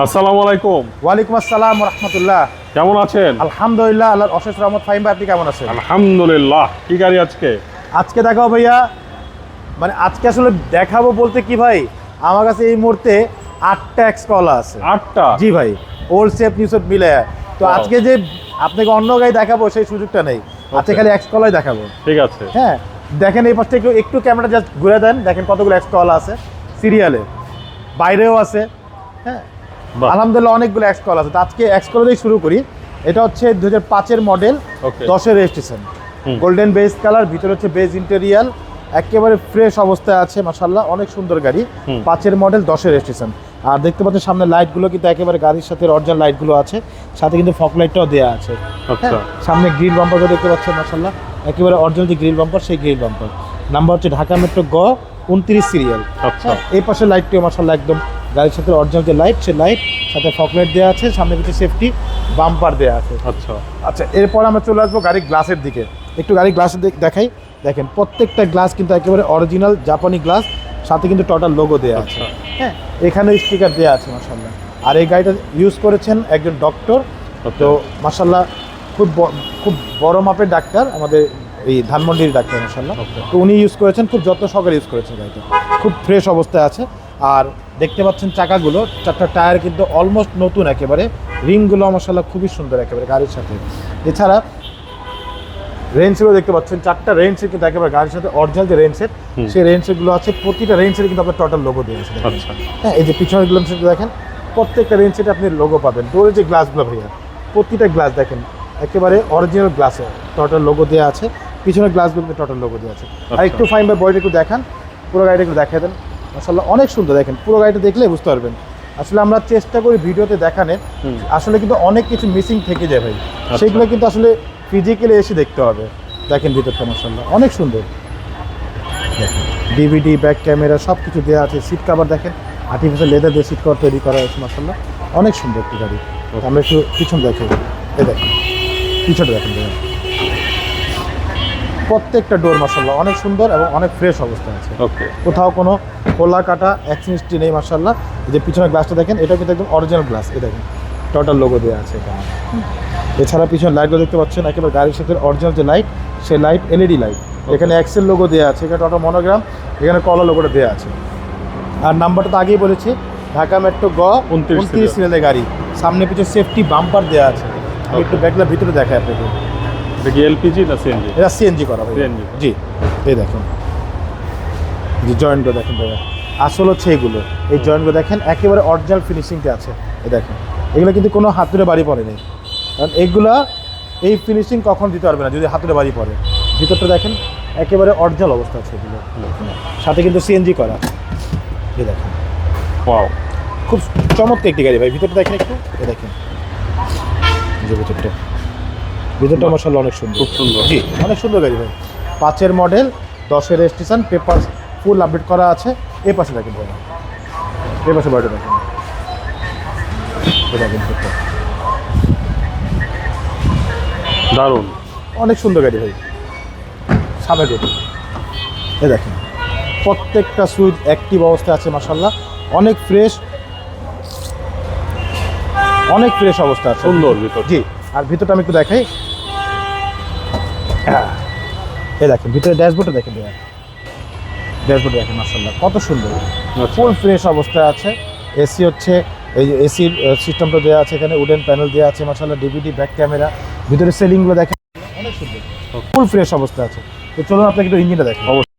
আসসালামু আলাইকুম। ওয়ালাইকুম আসসালাম রহমতুল্লাহ। কেমন আছেন? আলহামদুলিল্লাহ আল্লাহর অশেষ রহমত ফাহিম ভাই আপনি কেমন আছেন? আলহামদুলিল্লাহ। কি গাড়ি আজকে? আজকে দেখাও ভাইয়া মানে আজকে আসলে দেখাবো বলতে কি ভাই আমার কাছে এই মুহূর্তে আটটা এক্স কলা আছে। আটটা? জি ভাই ওল্ড সেফ নিউ সেফ মিলে। তো আজকে যে আপনাকে অন্য গাড়ি দেখাবো সেই সুযোগটা নেই। আজকে খালি এক্স কলাই দেখাবো। ঠিক আছে। হ্যাঁ দেখেন এই পাশটা একটু একটু ক্যামেরা জাস্ট ঘুরে দেন। দেখেন কতগুলো এক্স কল আছে সিরিয়ালে বাইরেও আছে। হ্যাঁ। আলহামদুলিল্লাহ অনেকগুলো এক্স কল আছে। তো আজকে এক্স কল দিয়ে শুরু করি। এটা হচ্ছে দু হাজার পাঁচের মডেল দশের রেজিস্ট্রেশন গোল্ডেন বেস কালার ভিতরে হচ্ছে বেজ ইন্টেরিয়াল একেবারে ফ্রেশ অবস্থায় আছে মাসাল্লাহ অনেক সুন্দর গাড়ি। পাঁচের মডেল দশের রেজিস্ট্রেশন আর দেখতে পাচ্ছেন সামনে লাইটগুলো কিন্তু একেবারে গাড়ির সাথে অরিজিনাল লাইটগুলো আছে। সাথে কিন্তু ফক লাইটটাও দেওয়া আছে। আচ্ছা। হ্যাঁ, সামনে গ্রিল বাম্পারও দেখতে পাচ্ছেন মাসাল্লাহ একেবারে অরিজিনাল যে গ্রিল বাম্পার সেই গ্রিল বাম্পার নাম্বার হচ্ছে ঢাকা মেট্রো গ উনত্রিশ সিরিয়াল আচ্ছা। এই পাশে লাইটটিও মাসাল্লাহ একদম গাড়ির সাথে অরিজিনাল যে লাইট সে লাইট সাথে ফক লাইট দেওয়া আছে সামনে কিছু সেফটি বাম্পার দেওয়া আছে। আচ্ছা। আচ্ছা এরপর আমরা চলে আসব গাড়ির গ্লাসের দিকে। একটু গাড়ির গ্লাসের দিক দেখাই। দেখেন প্রত্যেকটা গ্লাস কিন্তু একেবারে অরিজিনাল জাপানি গ্লাস সাথে কিন্তু টোটাল লোগো দেওয়া আছে। আচ্ছা। হ্যাঁ এখানে স্টিকার দেওয়া আছে মাসাল্লাহ আর এই গাড়িটা ইউজ করেছেন একজন ডক্টর তো মাসাল্লাহ খুব খুব বড় মাপের ডাক্তার আমাদের এই ধানমন্ডির ডাক্তার মাসাল্লাহ. তো উনি ইউজ করেছেন খুব যত্ন সহকারে ইউজ করেছেন গাড়িটা। খুব ফ্রেশ অবস্থায় আছে। আর দেখতে পাচ্ছেন চাকাগুলো চারটা টায়ার কিন্তু অলমোস্ট নতুন একেবারে। রিংগুলো মাসাল্লাহ খুবই সুন্দর একেবারে গাড়ির সাথে। এছাড়া রেঞ্জগুলো দেখতে পাচ্ছেন চারটা সেট কিন্তু একেবারে গাড়ির সাথে অরিজিনাল যে হুম। সেই রেঞ্জ সেটগুলো আছে। প্রতিটা সেট কিন্তু আপনার টোটাল লোগো দিয়ে আছে আচ্ছা। হ্যাঁ এই যে পিছনের গ্লাস সেট দেখেন প্রত্যেকটা রেঞ্জ সেটে আপনি লোগো পাবেন। ডোরের যে গ্লাসগুলো ভাইয়া প্রতিটা গ্লাস দেখেন একেবারে অরিজিনাল গ্লাসে টোটাল লোগো দেওয়া আছে। পিছনের গ্লাসগুলোতে টোটাল লোগো দেওয়া আছে। আর আচ্ছা। একটু ফাইন বা বডিটা একটু দেখান। পুরো গাড়িটা একটু দেখাই দেন। আসলে অনেক সুন্দর। দেখেন পুরো গাড়িটা দেখলে বুঝতে পারবেন। আসলে আমরা চেষ্টা করি ভিডিওতে দেখানোর। আসলে কিন্তু অনেক কিছু মিসিং থেকে যায় ভাই। আচ্ছা। সেগুলো কিন্তু আসলে ফিজিক্যালি এসে দেখতে হবে। দেখেন ভিতরটা মশাল্লাহ অনেক সুন্দর। দেখেন ডিভিডি ব্যাক ক্যামেরা সব কিছু দেওয়া আছে। সিট কাভার দেখেন আর্টিফিশিয়াল লেদার দিয়ে সিট কভার তৈরি করা হয়েছে মশাল্লাহ অনেক সুন্দর একটি গাড়ি। আমরা একটু পিছন দেখে এ দেখেন পিছনটা দেখেন দেখেন। প্রত্যেকটা ডোর মশাল্লাহ অনেক সুন্দর এবং অনেক ফ্রেশ অবস্থা আছে। ওকে কোথাও কোনো খোলা কাটা অ্যাক্সিডেন্টটি নেই মার্শাল্লাহ যে পিছনের গ্লাসটা দেখেন এটা কিন্তু একদম অরিজিনাল গ্লাস এই দেখেন। টোটাল লোগো দেওয়া আছে এখানে। এছাড়া পিছনে লাইটগুলো দেখতে পাচ্ছেন একেবারে গাড়ির সাথে অরিজিনাল যে লাইট সেই লাইট এলইডি লাইট এখানে এক্সেল লোগো দেওয়া আছে এখানে টোটাল মনোগ্রাম এখানে কলার লোগোটা দেওয়া আছে। আর নাম্বারটা তো আগেই বলেছি ঢাকা মেট্রো গ 29 উনত্রিশ। সিরিয়ালের গাড়ি। সামনে পিছনে সেফটি বাম্পার দেওয়া আছে। একটু ব্যাগলার ভিতরে দেখাই আপনাকে। এটা কি এলপিজি না সিএনজি এটা সিএনজি করা ভাই CNG জি এই দেখুন। জি জয়েন্টগুলো দেখেন ভাইয়া। আসল হচ্ছে এগুলো। এই জয়েন্টগুলো দেখেন একেবারে অরিজিনাল ফিনিশিংটা আছে। এই দেখেন। এগুলো কিন্তু কোনো হাতুড়ে বাড়ি পড়ে নেই। কারণ এগুলা এই ফিনিশিং কখন দিতে পারবে না যদি হাতুড়ে বাড়ি পড়ে ভিতরটা দেখেন একেবারে অরিজিনাল অবস্থা আছে এগুলো। সাথে কিন্তু সিএনজি করা। এই দেখেন। ওয়াও খুব চমৎকার একটি গাড়ি ভাই। ভিতরটা দেখেন একটু। এ দেখেন। যে ভিতরটা। ভিতরটা মশাল অনেক সুন্দর। খুব সুন্দর। জি। অনেক সুন্দর গাড়ি ভাই। পাঁচের মডেল দশের রেজিস্ট্রেশন পেপার ফুল আপডেট করা আছে। এ পাশে দেখেন ভাই। এ পাশে বাড়িটা দেখেন। দারুণ। অনেক সুন্দর গাড়ি ভাই। সাদা গাড়ি। এ দেখেন। প্রত্যেকটা সুইচ অ্যাক্টিভ অবস্থায় আছে মাসাল্লাহ অনেক ফ্রেশ অনেক ফ্রেশ অবস্থা আছে। সুন্দর ভিতর জি। আর ভিতরটা আমি একটু দেখাই। এই দেখেন ভিতরে ড্যাশবোর্ডটা দেখেন দেওয়া ড্যাশবোর্ড দেখেন মার্শাল্লাহ কত সুন্দর। আচ্ছা। ফুল ফ্রেশ অবস্থায় আছে। এসি হচ্ছে এই যে এসির সিস্টেমটা দেওয়া আছে এখানে উডেন প্যানেল দেওয়া আছে মার্শাল্লাহ ডিভিডি ব্যাক ক্যামেরা ভিতরে সেলিংগুলো দেখেন অনেক সুন্দর। ফুল ফ্রেশ অবস্থা আছে। তো চলুন আপনাকে একটু ইঞ্জিনটা দেখেন অবশ্যই।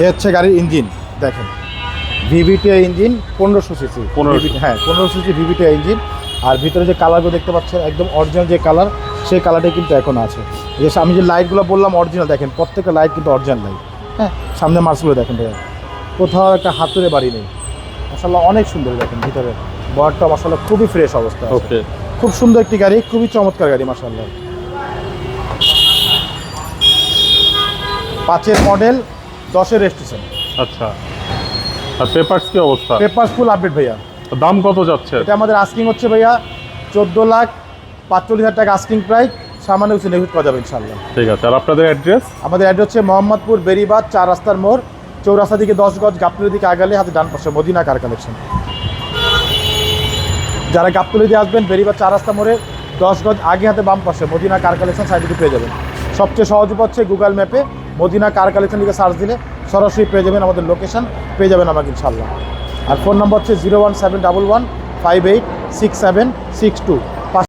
এ হচ্ছে গাড়ির ইঞ্জিন দেখেন। ভিভিটিআই ইঞ্জিন পনেরোশো সিসি। 1500 হ্যাঁ পনেরো সিসি ভিভিটিআই ইঞ্জিন। আর ভিতরে যে কালারগুলো দেখতে পাচ্ছেন একদম অরিজিনাল যে কালার সেই কালারটাই কিন্তু এখন আছে। যে আমি যে লাইটগুলো বললাম অরিজিনাল দেখেন প্রত্যেকটা লাইট কিন্তু অরিজিনাল লাইট হ্যাঁ সামনে মার্সগুলো দেখেন ভাইয়া। কোথাও একটা হাতুড়ে বাড়ি নেই। মশাল্লাহ অনেক সুন্দর দেখেন ভিতরে। বয়ারটা মশাল্লাহ খুবই ফ্রেশ অবস্থা ওকে খুব সুন্দর একটি গাড়ি খুবই চমৎকার গাড়ি মাসাল্লাহ পাঁচের মডেল দশের রেজিস্ট্রেশন। আচ্ছা। আর পেপারস কি অবস্থা? পেপার ফুল আপডেট ভাইয়া। দাম কত যাচ্ছে? এটা আমাদের আস্কিং হচ্ছে ভাইয়া চোদ্দ লাখ পাঁচচল্লিশ হাজার টাকা আস্কিং প্রাইস সামান্য কিছু নেগোট করা যাবে ইনশাল্লাহ ঠিক আছে। আর আপনাদের অ্যাড্রেস আমাদের অ্যাড্রেস হচ্ছে মোহাম্মদপুর বেরিবাদ চার রাস্তার মোড় চৌরাস্তা দিকে দশ গজ গাবতলির দিকে আগালে হাতে ডান পাশে মদিনা কার কালেকশন যারা দিয়ে আসবেন বেরিবাদ চার রাস্তা মোড়ে দশ গজ আগে হাতে বাম পাশে মদিনা কার কালেকশন সাইডে পেয়ে যাবেন। সবচেয়ে সহজ উপায় হচ্ছে গুগল ম্যাপে মদিনা কার কালেকশন লিখে সার্চ দিলে সরাসরি পেয়ে যাবেন আমাদের লোকেশান পেয়ে যাবেন আমাকে ইনশাল্লাহ আর ফোন নম্বর হচ্ছে zero one seven double one five eight six seven six two